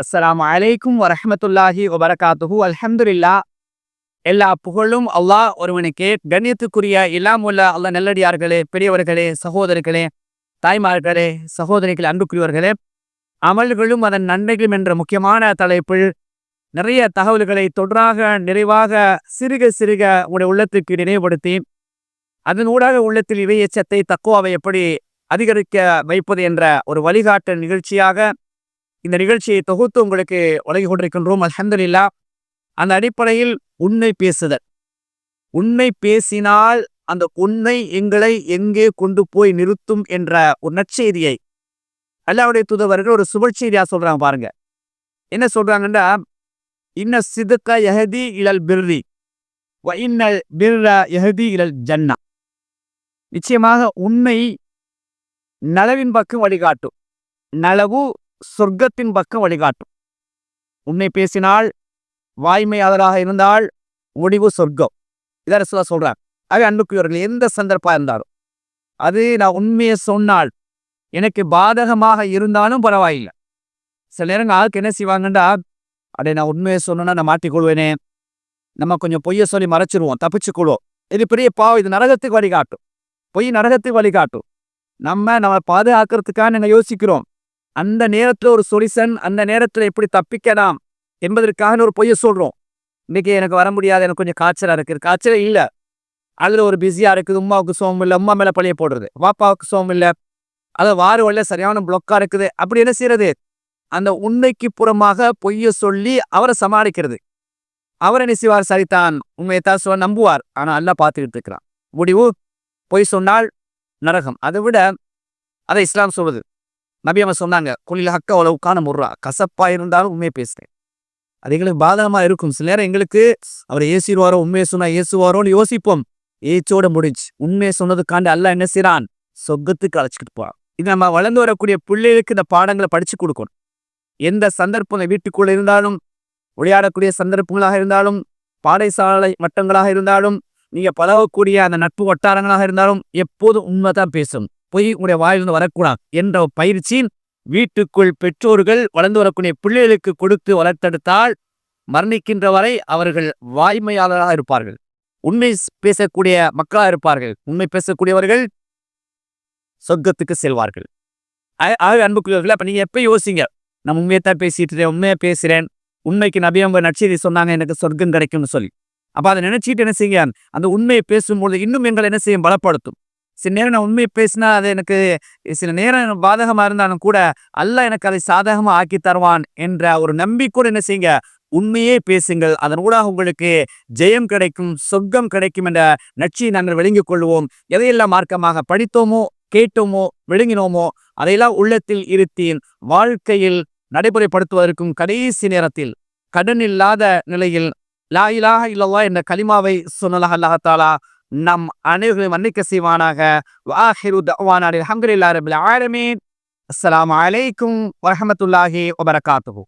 அஸ்லாம் அலைக்கும் வரஹமத்துல்லாஹி வபரகாத்துஹு அல்ஹம்துலில்லா எல்லா புகழும் அல்லாஹ் ஒருவனுக்கே கண்ணியத்துக்குரிய இல்லாமுள்ள அல்லாஹ் நல்லடியார்களே பெரியவர்களே சகோதரர்களே தாய்மார்களே சகோதரிகள் அன்புக்குரியவர்களே அமல்களும் அதன் நன்மைகளும் என்ற முக்கியமான தலைப்பில் நிறைய தகவல்களை தொடராக நிறைவாக சிறுக சிறுக உங்களுடைய உள்ளத்துக்கு நினைவுபடுத்தி அதன் ஊடாக உள்ளத்தில் இவை எச்சத்தை தக்குவாவை எப்படி அதிகரிக்க வைப்பது என்ற ஒரு வழிகாட்டு நிகழ்ச்சியாக இந்த நிகழ்ச்சியை தொகுத்து உங்களுக்கு உலகி கொண்டிருக்கின்றோம். அலமதுல்லா அந்த அடிப்படையில் உண்மை பேசுதல். உண்மை பேசினால் அந்த உண்மை எங்களை எங்கே கொண்டு போய் நிறுத்தும் என்ற ஒரு நற்செய்தியை அல்லாவுடைய தூதவர்கள் ஒரு சுபற்செய்தியா சொல்றாங்க பாருங்க. என்ன சொல்றாங்கன்னா இன்ன சிதுக்க யஹதி இழல் பிர்ரி வ பிர்ர யஹதி இழல் ஜன்னா. நிச்சயமாக உண்மை நலவின் பக்கம் வழிகாட்டும். நலவு சொர்க்கத்தின் பக்கம் வழிகாட்டும். உண்மை பேசினால் வாய்மையாளராக இருந்தால் முடிவு சொர்க்கம். இதை சொல்ல சொல்றாங்க ஆக அன்புக்குரியவர்கள் எந்த சந்தர்ப்பா இருந்தாலும். அது நான் உண்மையை சொன்னால் எனக்கு பாதகமாக இருந்தாலும் பரவாயில்லை. சில நேரங்கள் ஆளுக்கு என்ன செய்வாங்கண்டா அடே நான் உண்மையை சொன்னோன்னா நான் மாட்டிக்கொள்வேனே நம்ம கொஞ்சம் பொய்யை சொல்லி மறைச்சிருவோம் தப்பிச்சுக்கொள்வோம் இது பெரிய பாவம். இது நரகத்துக்கு வழிகாட்டும். பொய் நரகத்துக்கு வழிகாட்டும். நம்ம நம்ம பாதுகாக்கிறதுக்காக நாங்கள் யோசிக்கிறோம். அந்த நேரத்தில் ஒரு சொல்யூஷன் அந்த நேரத்தில் எப்படி தப்பிக்கலாம் என்பதற்காக ஒரு பொய்ய சொல்கிறோம் இன்னைக்கு எனக்கு வர முடியாது எனக்கு கொஞ்சம் காய்ச்சலாக இருக்குது காய்ச்சல் இல்லை. அதில் ஒரு பிஸியாக இருக்குது உமாவுக்கு சோகம் இல்லை உமா மேலே பழைய போடுறது வாப்பாவுக்கு சோகம் இல்லை அதை வார வழியில் சரியான பிளொக்காக இருக்குது. அப்படி என்ன செய்யறது? அந்த உண்மைக்கு புறமாக பொய்ய சொல்லி அவரை சமாளிக்கிறது. அவர் என்ன செய்வார்? சரிதான். உண்மையை தான் சொல்ல நம்புவார். ஆனால் அல்ல பார்த்துக்கிட்டு இருக்கிறான். முடிவு? பொய் சொன்னால் நரகம். அதை விட அதை இஸ்லாம் சொல்வது நபி அவன் சொன்னாங்க குளில் ஹக்க உளவுக்கான முர்ரா. கசப்பா இருந்தாலும் உண்மையை பேசுறேன். அது எங்களுக்கு பாதகமா இருக்கும். சில நேரம் எங்களுக்கு அவர் ஏசிடுவாரோ உண்மையை சொன்னா ஏசுவாரோன்னு யோசிப்போம். ஏச்சோட முடிஞ்சு. உண்மையை சொன்னதுக்காண்டு அல்ல என்ன செய்றான்? சொர்க்கத்துக்கு அழைச்சிக்கிட்டு போறான். இது நம்ம வளர்ந்து வரக்கூடிய பிள்ளைகளுக்கு இந்த பாடங்களை படிச்சு கொடுக்கணும். எந்த சந்தர்ப்பம் வீட்டுக்குள்ள இருந்தாலும் விளையாடக்கூடிய சந்தர்ப்பங்களாக இருந்தாலும் பாடசாலை மட்டங்களாக இருந்தாலும் நீங்க பழகக்கூடிய அந்த நட்பு வட்டாரங்களாக இருந்தாலும் எப்போதும் உண்மை தான் பேசும். பொய் உங்களுடைய வாயிலிருந்து வரக்கூடாது என்ற பயிற்சி வீட்டுக்குள் பெற்றோர்கள் வளர்ந்து வரக்கூடிய பிள்ளைகளுக்கு கொடுத்து வளர்த்தெடுத்தால் மரணிக்கின்ற வரை அவர்கள் வாய்மையாளராக இருப்பார்கள். உண்மை பேசக்கூடிய மக்களாக இருப்பார்கள். உண்மை பேசக்கூடியவர்கள் சொர்க்கத்துக்கு செல்வார்கள். ஆகவே அன்புக்குரியவர்கள் அப்போ நீங்க எப்போ யோசிங்க? நான் உண்மையை தான் பேசிட்டு இருக்கேன் உண்மையை பேசுறேன். உண்மைக்கு நபியவங்க நட்செய்தி சொன்னாங்க எனக்கு சொர்க்கம் கிடைக்கும்னு சொல்லி. அப்போ அதை நினைச்சிட்டு என்ன செய்ய அந்த உண்மையை பேசும்போது இன்னும் எங்களை என்ன செய்யும்? பலப்படுத்தும். சில நேரம் நான் உண்மையை பேசினா அது எனக்கு சில நேரம் பாதகமாக இருந்தாலும் கூட அல்ல எனக்கு அதை சாதகமாக ஆக்கி தருவான் என்ற ஒரு நம்பிக்கையோடு என்ன செய்யுங்க? உண்மையே பேசுங்கள். அதன் ஊடாக உங்களுக்கு ஜெயம் கிடைக்கும் சொர்க்கம் கிடைக்கும் என்ற நட்சியை நாங்கள் விளங்கிக் கொள்வோம். எதையெல்லாம் மார்க்கமாக படித்தோமோ கேட்டோமோ விழுங்கினோமோ அதையெல்லாம் உள்ளத்தில் இருத்தீன். வாழ்க்கையில் நடைமுறைப்படுத்துவதற்கும் கடைசி நேரத்தில் கடன் இல்லாத நிலையில் லா இலாஹ இல்லல்லா என்ற கலிமாவை சொன்னலாக அல்லாஹாலா நம் அனைவரையும் மன்னிக்க செய்வானாக. வாஹிரு தவானாரி அல்ஹம்துலில்லாஹி ரபில் ஆரமீன் அஸ்லாம் அலைக்கும் வரமத்துல்லாஹி வபரகாத்துஹு.